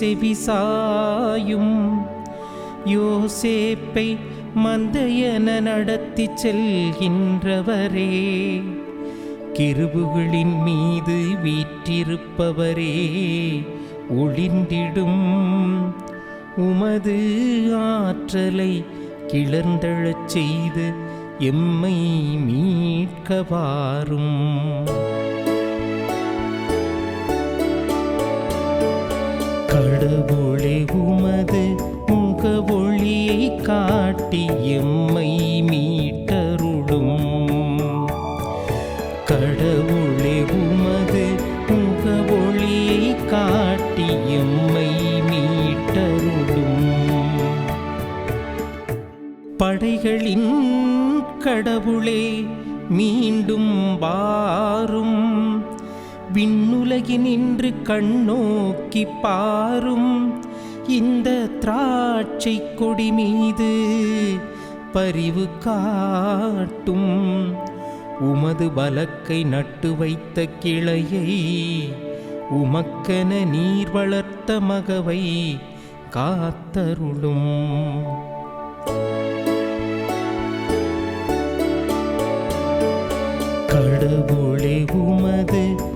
செவிசாயும். யோசேப்பை மந்தையன நடத்தி செல்கின்றவரே. கிருபுகளின் மீது வீற்றிருப்பவரே ஒளிந்திடும். உமது ஆற்றலை கிளர்ந்தழச் செய்து எம்மை மீட்க வாரும். கடவுளே உமது முக ஒளியை காட்டி எம்மை மீட்டருளும். கடவுளே உமது முக ஒளியை காட்டி எம்மை மீட்டருளும். படைகளின் கடவுளே மீண்டும் வாரும். விண்ணுலகினின்று கண்ணோக்கி பாரும் இந்த திராட்சை கொடி மீது பரிவு காட்டும். உமது பலக்கை நட்டு வைத்த கிளையை உமக்கென நீர் வளர்த்த மகவை காத்தருளும். கடவுளே உமது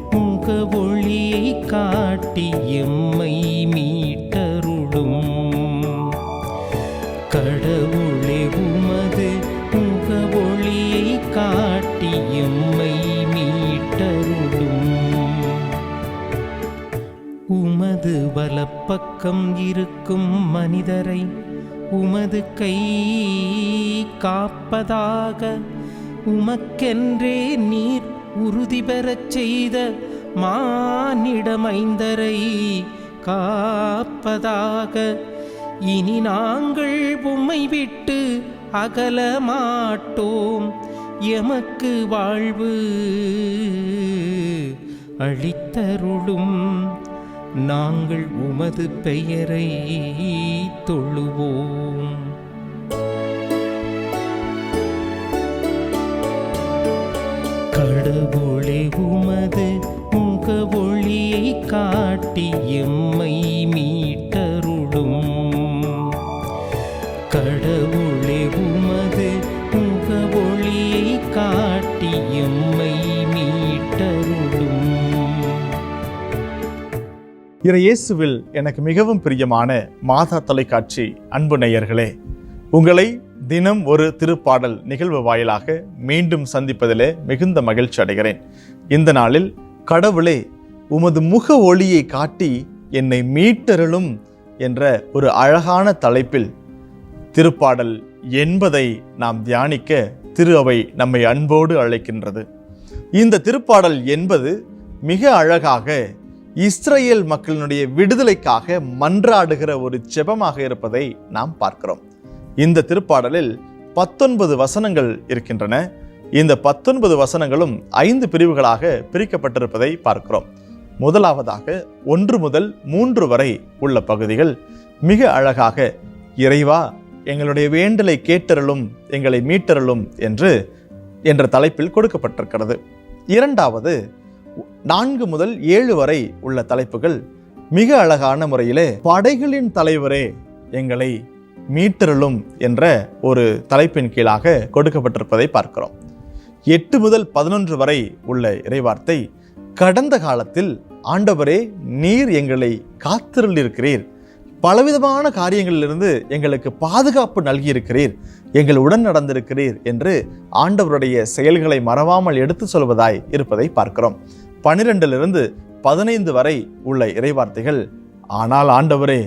ஒளியை காட்டி எம்மை மீட்டருளும். கடவுளே உமது முக ஒளியை காட்டி எம்மை மீட்டருளும். உமது வலப்பக்கம் இருக்கும் மனிதரை உமது கை காப்பதாக உமக்கென்றே நீர் உறுதி பெறச் செய்த மானிடமைந்தரை காப்பதாக. இனி நாங்கள் உம்மை விட்டு அகல மாட்டோம். எமக்கு வாழ்வு அளித்தருளும். நாங்கள் உமது பெயரை தொழுவோம். கடவுளே உமது முக ஒளியை காட்டி எம்மை மீட்டருளும். கடவுளே உமது முக ஒளியை காட்டி எம்மை மீட்டருளும். இறையேசுவில் எனக்கு மிகவும் பிரியமான மாதா தொலைக்காட்சி அன்பு நேயர்களே உங்களை தினம் ஒரு திருப்பாடல் நிகழ்வு வாயிலாக மீண்டும் சந்திப்பதிலே மிகுந்த மகிழ்ச்சி அடைகிறேன். இந்த நாளில் கடவுளே உமது முக ஒளியை காட்டி என்னை மீட்டருளும் என்ற ஒரு அழகான தலைப்பில் திருப்பாடல் என்பதை நாம் தியானிக்க திரு அவை நம்மை அன்போடு அழைக்கின்றது. இந்த திருப்பாடல் என்பது மிக அழகாக இஸ்ரேல் மக்களினுடைய விடுதலைக்காக மன்றாடுகிற ஒரு செபமாக இருப்பதை நாம் பார்க்கிறோம். இந்த திருப்பாடலில் பத்தொன்பது வசனங்கள் இருக்கின்றன. இந்த பத்தொன்பது வசனங்களும் ஐந்து பிரிவுகளாக பிரிக்கப்பட்டிருப்பதை பார்க்கிறோம். முதலாவதாக ஒன்று முதல் மூன்று வரை உள்ள பகுதிகள் மிக அழகாக இறைவா எங்களுடைய வேண்டலை கேட்டருளும் எங்களை மீட்டருளும் என்று என்ற தலைப்பில் கொடுக்கப்பட்டிருக்கிறது. இரண்டாவது நான்கு முதல் ஏழு வரை உள்ள தலைப்புகள் மிக அழகான முறையிலே படைகளின் தலைவரே எங்களை மீட்டருளும் என்ற ஒரு தலைப்பின் கீழாக கொடுக்கப்பட்டிருப்பதை பார்க்கிறோம். எட்டு முதல் பதினொன்று வரை உள்ள இறைவார்த்தை கடந்த காலத்தில் ஆண்டவரே நீர் எங்களை காத்திருளிருக்கிறீர் பலவிதமான காரியங்களிலிருந்து எங்களுக்கு பாதுகாப்பு நல்கியிருக்கிறீர். எங்கள் உடன் நடந்திருக்கிறீர் என்று ஆண்டவருடைய செயல்களை மறவாமல் எடுத்து சொல்வதாய் இருப்பதை பார்க்கிறோம். பனிரெண்டிலிருந்து பதினைந்து வரை உள்ள இறைவார்த்தைகள் ஆனால் ஆண்டவரே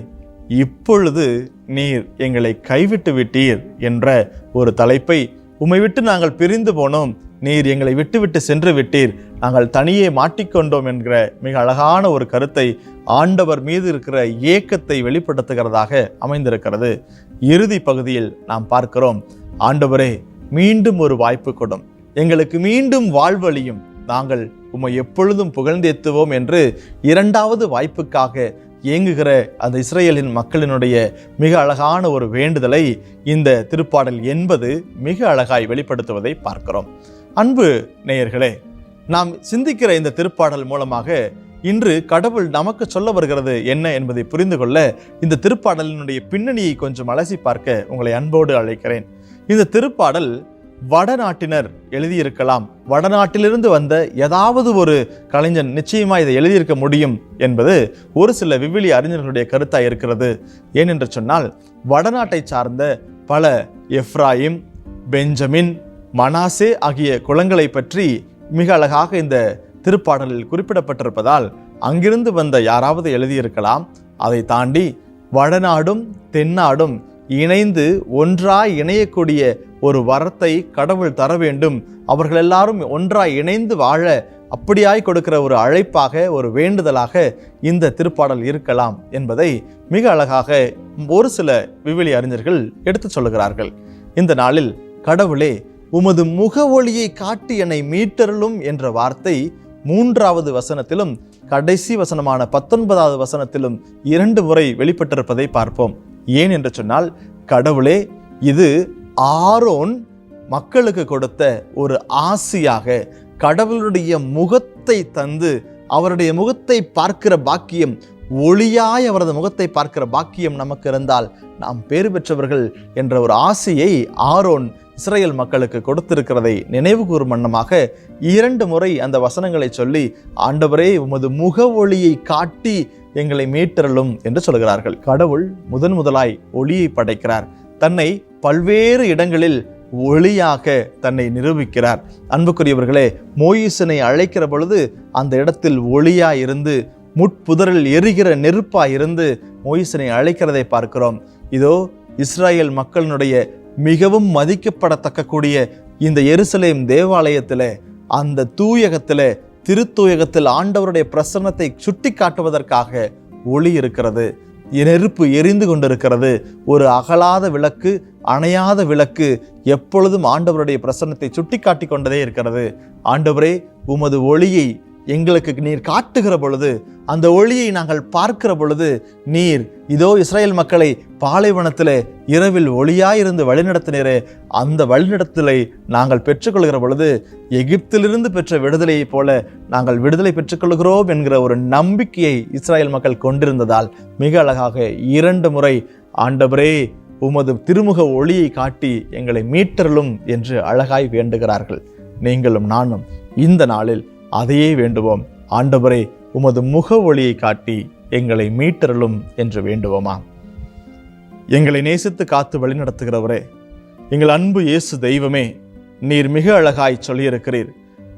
இப்பொழுது நீர் எங்களை கைவிட்டு விட்டீர் என்ற ஒரு தலைப்பை உம்மை விட்டு நாங்கள் பிரிந்து போனோம். நீர் எங்களை விட்டுவிட்டு சென்று விட்டீர். நாங்கள் தனியே மாட்டிக்கொண்டோம் என்கிற மிக அழகான ஒரு கருத்தை ஆண்டவர் மீது இருக்கிற ஏக்கத்தை வெளிப்படுத்துகிறதாக அமைந்திருக்கிறது. இறுதி பகுதியில் நாம் பார்க்கிறோம். ஆண்டவரே மீண்டும் ஒரு வாய்ப்பு கொடும். எங்களுக்கு மீண்டும் வாழ்வழியும். நாங்கள் உம்மை எப்பொழுதும் புகழ்ந்தேத்துவோம் என்று இரண்டாவது வாய்ப்புக்காக இயங்குகிற அந்த இஸ்ரேலின் மக்களினுடைய மிக அழகான ஒரு வேண்டுதலை இந்த திருப்பாடல் என்பது மிக அழகாய் வெளிப்படுத்துவதை பார்க்கிறோம். அன்பு நேயர்களே நாம் சிந்திக்கிற இந்த திருப்பாடல் மூலமாக இன்று கடவுள் நமக்கு சொல்ல வருகிறது என்ன என்பதை புரிந்து கொள்ள இந்த திருப்பாடலினுடைய பின்னணியை கொஞ்சம் அலசி பார்க்க உங்களை அன்போடு அழைக்கிறேன். இந்த திருப்பாடல் வடநாட்டினர் எழுதியிருக்கலாம். வடநாட்டிலிருந்து வந்த ஏதாவது ஒரு கலைஞன் நிச்சயமா இதை எழுதியிருக்க முடியும் என்பது ஒரு சில விவிலி அறிஞர்களுடைய கருத்தாக இருக்கிறது. ஏனென்று சொன்னால் வடநாட்டை சார்ந்த பல எஃப்ராயிம் பெஞ்சமின் மனாசே ஆகிய குளங்களை பற்றி மிக அழகாக இந்த திருப்பாடலில் குறிப்பிடப்பட்டிருப்பதால் அங்கிருந்து வந்த யாராவது எழுதியிருக்கலாம். அதை தாண்டி வடநாடும் தென்னாடும் இணைந்து ஒன்றாய் இணையக்கூடிய ஒரு வரத்தை கடவுள் தர வேண்டும். அவர்கள் எல்லாரும் ஒன்றாய் இணைந்து வாழ அப்படியாய் கொடுக்கிற ஒரு அழைப்பாக ஒரு வேண்டுதலாக இந்த திருப்பாடல் இருக்கலாம் என்பதை மிக அழகாக ஒரு சில விவிலி அறிஞர்கள் எடுத்துச் சொல்லுகிறார்கள். இந்த நாளில் கடவுளே உமது முக ஒளியை காட்டி என்னை மீட்டருளும் என்ற வார்த்தை மூன்றாவது வசனத்திலும் கடைசி வசனமான பத்தொன்பதாவது வசனத்திலும் இரண்டு முறை வெளிப்பட்டிருப்பதை பார்ப்போம். ஏன் என்று சொன்னால் கடவுளே இது ஆரோன் மக்களுக்கு கொடுத்த ஒரு ஆசியாக கடவுளுடைய முகத்தை தந்து அவருடைய முகத்தை பார்க்கிற பாக்கியம் ஒளியாய் அவரது முகத்தை பார்க்கிற பாக்கியம் நமக்கு இருந்தால் நாம் பேறு பெற்றவர்கள் என்ற ஒரு ஆசையை ஆரோன் இஸ்ரேல் மக்களுக்கு கொடுத்திருக்கிறதை நினைவு கூறும் வண்ணமாக இரண்டு முறை அந்த வசனங்களை சொல்லி ஆண்டவரே உமது முக ஒளியை காட்டி எங்களை மீட்டரலும் என்று சொல்கிறார்கள். கடவுள் முதன் முதலாய் ஒளியை படைக்கிறார். தன்னை பல்வேறு இடங்களில் ஒளியாக தன்னை நிரூபிக்கிறார். அன்புக்குரியவர்களே மோயிசனை அழைக்கிற பொழுது அந்த இடத்தில் ஒளியாக இருந்து முட்புதரில் எரிகிற நெருப்பா இருந்து மோயிசனை அழைக்கிறதை பார்க்கிறோம். இதோ இஸ்ராயேல் மக்களினுடைய மிகவும் மதிக்கப்படத்தக்க கூடிய இந்த எருசலேம் தேவாலயத்தில் அந்த தூயகத்தில் திருத்தூயகத்தில் ஆண்டவருடைய பிரசன்னத்தை சுட்டி காட்டுவதற்காக ஒளி இருக்கிறது. நெருப்பு எரிந்து கொண்டிருக்கிறது. ஒரு அகலாத விளக்கு அணையாத விளக்கு எப்பொழுதும் ஆண்டவருடைய பிரசன்னத்தை சுட்டி காட்டி கொண்டதே இருக்கிறது. ஆண்டவரே உமது ஒளியை எங்களுக்கு நீர் காட்டுகிற பொழுது அந்த ஒளியை நாங்கள் பார்க்கிற பொழுது நீர் இதோ இஸ்ரேல் மக்களை பாலைவனத்திலே இரவில் ஒளியாயிருந்து வழிநடத்தினரே அந்த வழிநடத்தலை நாங்கள் பெற்றுக்கொள்கிற பொழுது எகிப்திலிருந்து பெற்ற விடுதலையைப் போல நாங்கள் விடுதலை பெற்றுக்கொள்கிறோம் என்கிற ஒரு நம்பிக்கையை இஸ்ரேல் மக்கள் கொண்டிருந்ததால் மிக அழகாக இரண்டு முறை ஆண்டவரே உமது திருமுக ஒளியை காட்டி எங்களை மீட்டருளும் என்று அழகாய் வேண்டுகிறார்கள். நீங்களும் நானும் இந்த நாளில் அதையே வேண்டுவோம். ஆண்டவரே உமது முக ஒளியை காட்டி எங்களை மீட்டருளும் என்று வேண்டுவோமா? எங்களை நேசித்து காத்து வழிநடத்துகிறவரே எங்கள் அன்பு இயேசு தெய்வமே நீர் மிக அழகாய் சொல்லியிருக்கிறீர்.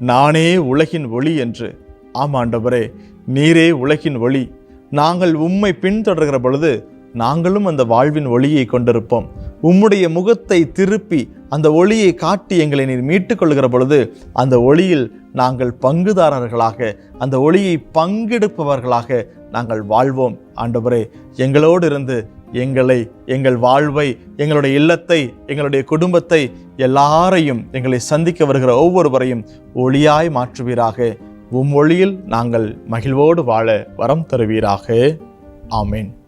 நானே உலகின் ஒளி என்று. ஆம் ஆண்டவரே நீரே உலகின் ஒளி. நாங்கள் உம்மை பின்தொடர்கிற பொழுது நாங்களும் அந்த வாழ்வின் ஒளியை கொண்டிருப்போம். உம்முடைய முகத்தை திருப்பி அந்த ஒளியை காட்டி எங்களை நீர் மீட்டுக்கொள்கிற பொழுது அந்த ஒளியில் நாங்கள் பங்குதாரர்களாக அந்த ஒளியை பங்கெடுப்பவர்களாக நாங்கள் வாழ்வோம். ஆண்டவரே எங்களோடு இருந்து எங்களை எங்கள் வாழ்வை எங்களுடைய இல்லத்தை எங்களுடைய குடும்பத்தை எல்லாரையும் எங்களை சந்திக்க வருகிற ஒவ்வொருவரையும் ஒளியாய் மாற்றுவீராக. உம் ஒளியில் நாங்கள் மகிழ்வோடு வாழ வரம் தருவீராக. ஆமேன்.